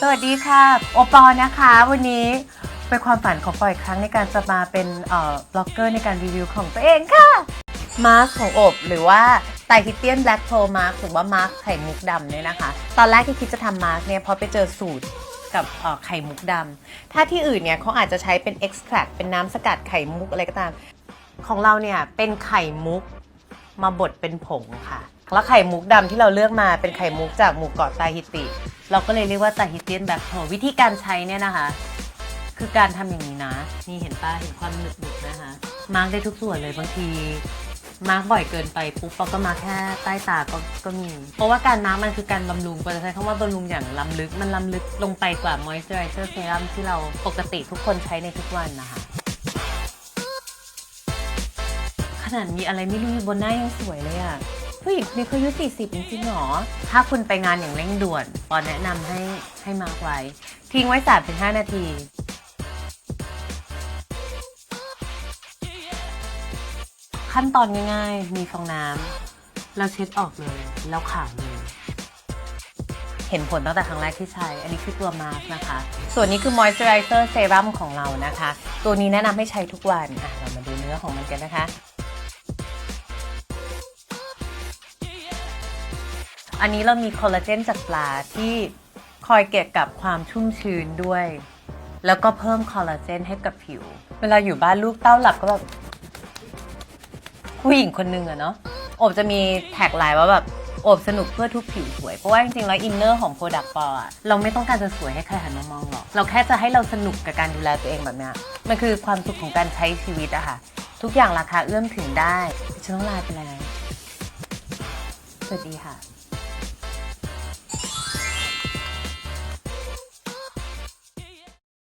สวัสดีค่ะ โอปอนะคะ วันนี้เป็นความฝันของปอยครั้งในการจะมาเป็นเอ่อบล็อกเกอร์ในการรีวิวของตัวเองค่ะ มาร์คของอบหรือว่าไตฮิเตียนแบล็กโ r มาร์คหรือว่ามาร์คไข่มุกดำเนี่ยนะคะ ตอนแรกที่คิดจะทำมาร์คเนี่ยเพราะไปเจอสูตรกับเอ่อไข่มุกดำถ้าที่อื่นเนี่ยเขาอาจจะใช้เป็นเอ็กซ์แทรเป็นน้ำสกัดไข่มุกอะไรก็ตาม ของเราเนี่ยเป็นไข่มุกมาบดเป็นผงค่ะ แล้วไข่มุกดำที่เราเลือกมาเป็นไข่มุกจากหมู่เกาะตาฮิติ เราก็เลยเรียกว่าตาฮิเตียนแบล็คโ r วิธีการใช้เนี่ยนะคะ คือการทำอย่างนี้นะ นี่เห็นป้าเห็นความหนึบหนึบๆนะคะ มาร์กได้ทุกส่วนเลยบางที มาร์กบ่อยเกินไปปุ๊บเราก็มาร์คแค่ใต้ตาก็ก็มี เพราะว่าการมาร์กมันคือการบำรุงเราจะใช้คำว่าบำรุงอย่างล้ำลึก มันล้ำลึกลงไปกว่า moisturizer serum ที่เราปกติทุกคนใช้ในทุกวันนะคะ ขนาดมีอะไรไม่รู้อยู่บนหน้ายังสวยเลยอะ ผู้หญิงคนนี้เขาอายุ40จริงๆหรอ ถ้าคุณไปงานอย่างเร่งด่วนปอนแนะนำให้ให้มาร์กไว้ ทิ้งไว้3-5นาที ขั้นตอนง่ายๆ มีฟองน้ำเราเช็ดออกเลย แล้วขาวเลยเห็นผลตั้งแต่ครั้งแรกที่ใช้ อันนี้คือตัวมาร์กนะคะ ส่วนนี้คือ moisturizer serum ของเรานะคะ ตัวนี้แนะนำให้ใช้ทุกวัน อะ เรามาดูเนื้อของมันกันนะคะ อันนี้เรามีคอลลาเจนจากปลาที่คอยเก็บกับความชุ่มชื้นด้วย แล้วก็เพิ่มคอลลาเจนให้กับผิว เวลาอยู่บ้านลูกเต้าหลับก็แบบผู้หญิงคนหนึ่งอะเนาะอบจะมีแท็กไลน์ว่าแบบอบสนุกเพื่อทุกผิวสวย เพราะว่าจริงๆ แล้วอินเนอร์ของโปรดักต์ปออะเราไม่ต้องการจะสวยให้ใครหันมามองหรอก เราแค่จะให้เราสนุกกับการดูแลตัวเองแบบเนี้ยมันคือความสุขของการใช้ชีวิตอะค่ะ ทุกอย่างราคาเอื้อมถึงได้ฉันต้องลาไปแล้วสวัสดีค่ะ